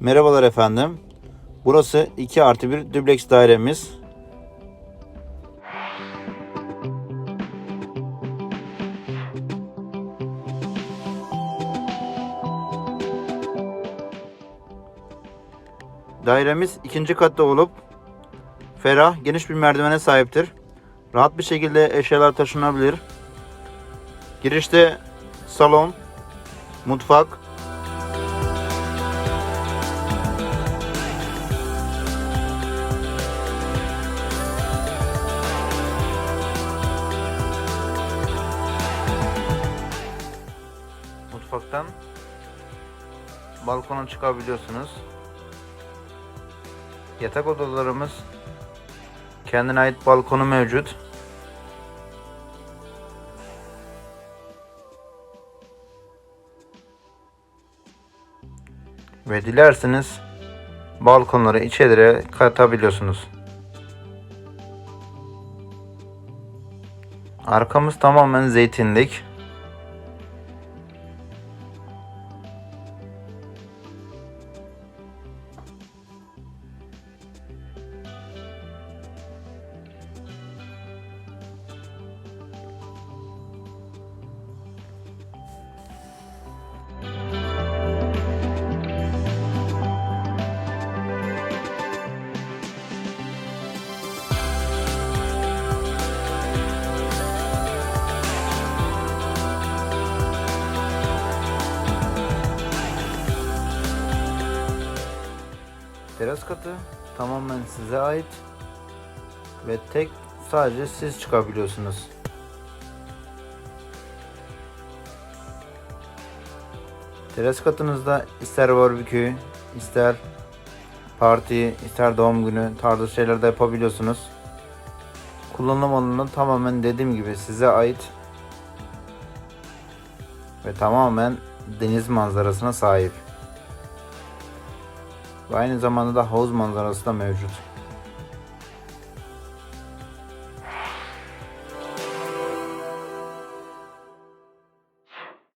Merhabalar efendim. Burası 2 artı 1 dubleks dairemiz. Dairemiz ikinci katta olup ferah, geniş bir merdivene sahiptir. Rahat bir şekilde eşyalar taşınabilir. Girişte salon, mutfak, mutfaktan balkona çıkabiliyorsunuz. Yatak odalarımız kendine ait balkonu mevcut. Ve dilerseniz balkonları içeriye katabiliyorsunuz. Arkamız tamamen zeytinlik. Teras katı tamamen size ait ve tek sadece siz çıkabiliyorsunuz. Teras katınızda ister barbekü, ister parti, ister doğum günü tarzı şeyler de yapabiliyorsunuz. Kullanım alanı tamamen dediğim gibi size ait ve tamamen deniz manzarasına sahip. Ve aynı zamanda da havuz manzarası da mevcut.